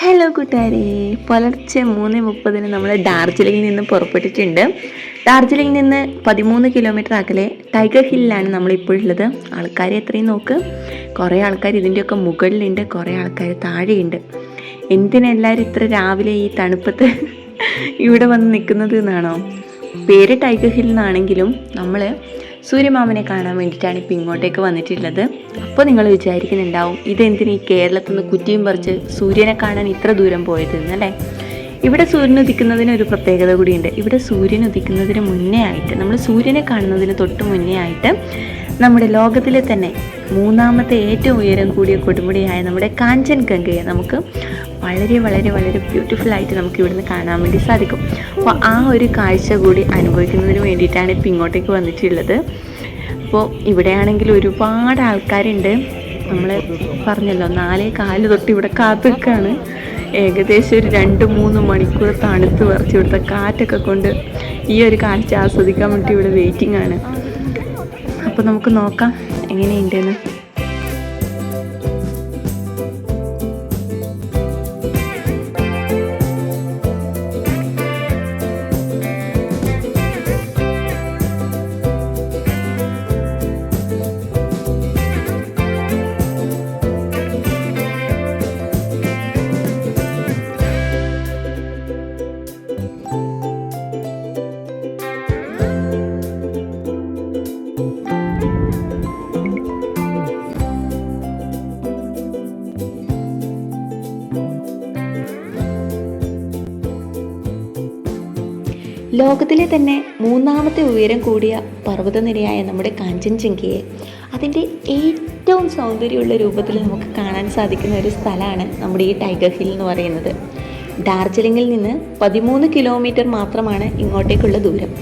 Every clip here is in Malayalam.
ഹലോ കൂട്ടുകാരെ. പുലർച്ചെ മൂന്ന് മുപ്പതിന് നമ്മൾ ഡാർജിലിംഗിൽ നിന്ന് പുറപ്പെട്ടിട്ടുണ്ട്. ഡാർജിലിംഗിൽ നിന്ന് പതിമൂന്ന് കിലോമീറ്റർ അകലെ ടൈഗർ ഹില്ലിലാണ് നമ്മളിപ്പോഴുള്ളത്. ആൾക്കാർ എത്രയും നോക്ക്. കുറേ ആൾക്കാർ ഇതിന്റെയൊക്കെ മുകളിലുണ്ട്. കുറേ ആൾക്കാർ താഴെയുണ്ട്. എന്തിനെല്ലാവരും ഇത്ര രാവിലെ ഈ തണുപ്പത്ത് ഇവിടെ വന്ന് നിൽക്കുന്നത് എന്നാണോ? പേര് ടൈഗർ ഹിൽ എന്നാണെങ്കിലും നമ്മൾ സൂര്യമാമനെ കാണാൻ വേണ്ടിയിട്ടാണ് ഇപ്പോൾ ഇങ്ങോട്ടേക്ക് വന്നിട്ടുള്ളത്. അപ്പോൾ നിങ്ങൾ വിചാരിക്കുന്നുണ്ടാവും ഇതെന്തിന് ഈ കേരളത്തിൽ നിന്ന് കുറ്റിയും പറിച്ച് സൂര്യനെ കാണാൻ ഇത്ര ദൂരം പോയത് എന്നല്ലേ ഇവിടെ സൂര്യൻ ഉദിക്കുന്നതിന് ഒരു പ്രത്യേകത കൂടിയുണ്ട്. ഇവിടെ സൂര്യൻ ഉദിക്കുന്നതിന് മുന്നേ ആയിട്ട് നമ്മൾ സൂര്യനെ കാണുന്നതിന് തൊട്ട് മുന്നേ ആയിട്ട് നമ്മുടെ ലോകത്തിലെ തന്നെ മൂന്നാമത്തെ ഏറ്റവും ഉയരം കൂടിയ കൊടുമുടിയായ നമ്മുടെ കാഞ്ചൻ ഗംഗയെ നമുക്ക് വളരെ വളരെ വളരെ ബ്യൂട്ടിഫുൾ ആയിട്ട് നമുക്ക് ഇവിടുന്ന് കാണാൻ വേണ്ടി സാധിക്കും. അപ്പോൾ ആ ഒരു കാഴ്ച കൂടി അനുഭവിക്കുന്നതിന് വേണ്ടിയിട്ടാണ് ഇപ്പോൾ ഇങ്ങോട്ടേക്ക് വന്നിട്ടുള്ളത്. അപ്പോൾ ഇവിടെയാണെങ്കിൽ ഒരുപാട് ആൾക്കാരുണ്ട്. നമ്മൾ പറഞ്ഞല്ലോ നാലേ കാൽ തൊട്ട് ഇവിടെ കാത്തു ഏകദേശം ഒരു രണ്ട് മൂന്ന് മണിക്കൂർ തണുത്ത് വറച്ച് ഇവിടുത്തെ കാറ്റൊക്കെ കൊണ്ട് ഈ ഒരു കാഴ്ച ആസ്വദിക്കാൻ വേണ്ടി ഇവിടെ വെയിറ്റിംഗ് ആണ്. അപ്പോൾ നമുക്ക് നോക്കാം. എങ്ങനെയുണ്ടെന്ന്. ലോകത്തിലെ തന്നെ മൂന്നാമത്തെ ഉയരം കൂടിയ പർവതനിരയായ നമ്മുടെ കാഞ്ചൻജംഗയെ അതിന്റെ ഏറ്റവും സൗന്ദര്യമുള്ള രൂപത്തിൽ നമുക്ക് കാണാൻ സാധിക്കുന്ന ഒരു സ്ഥലമാണ് നമ്മുടെ ഈ ടൈഗർ ഹിൽ എന്ന് പറയുന്നത്. ഡാർജിലിംഗിൽ നിന്ന് പതിമൂന്ന് കിലോമീറ്റർ മാത്രമാണ് ഇങ്ങോട്ടേക്കുള്ള ദൂരം.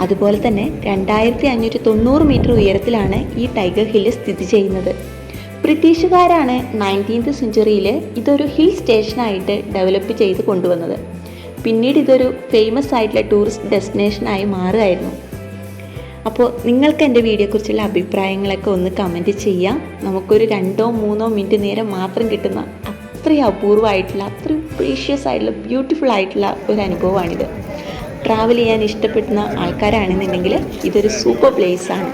അതുപോലെ തന്നെ രണ്ടായിരത്തി അഞ്ഞൂറ്റി തൊണ്ണൂറ് മീറ്റർ ഉയരത്തിലാണ് ഈ ടൈഗർ ഹില്ല് സ്ഥിതി ചെയ്യുന്നത്. ബ്രിട്ടീഷുകാരാണ് നയന്റീൻത്ത് സെഞ്ചുറിയിൽ ഇതൊരു ഹിൽ സ്റ്റേഷനായിട്ട് ഡെവലപ്പ് ചെയ്ത് കൊണ്ടുവന്നത്. പിന്നീട് ഇതൊരു ഫേമസ് ആയിട്ടുള്ള ടൂറിസ്റ്റ് ഡെസ്റ്റിനേഷനായി മാറുമായിരുന്നു അപ്പോൾ നിങ്ങൾക്ക് എന്റെ വീഡിയോയെക്കുറിച്ചുള്ള അഭിപ്രായങ്ങളൊക്കെ ഒന്ന് കമന്റ് ചെയ്യാം. നമുക്കൊരു രണ്ടോ മൂന്നോ മിനിറ്റ് നേരം മാത്രം കിട്ടുന്ന അത്രയും അപൂർവമായിട്ടുള്ള അത്രയും പ്രീഷ്യസ് ആയിട്ടുള്ള ബ്യൂട്ടിഫുൾ ആയിട്ടുള്ള ഒരു അനുഭവമാണിത്. ട്രാവൽ ചെയ്യാൻ ഇഷ്ടപ്പെടുന്ന ആൾക്കാരാണെന്നുണ്ടെങ്കിൽ ഇതൊരു സൂപ്പർ പ്ലേസാണ്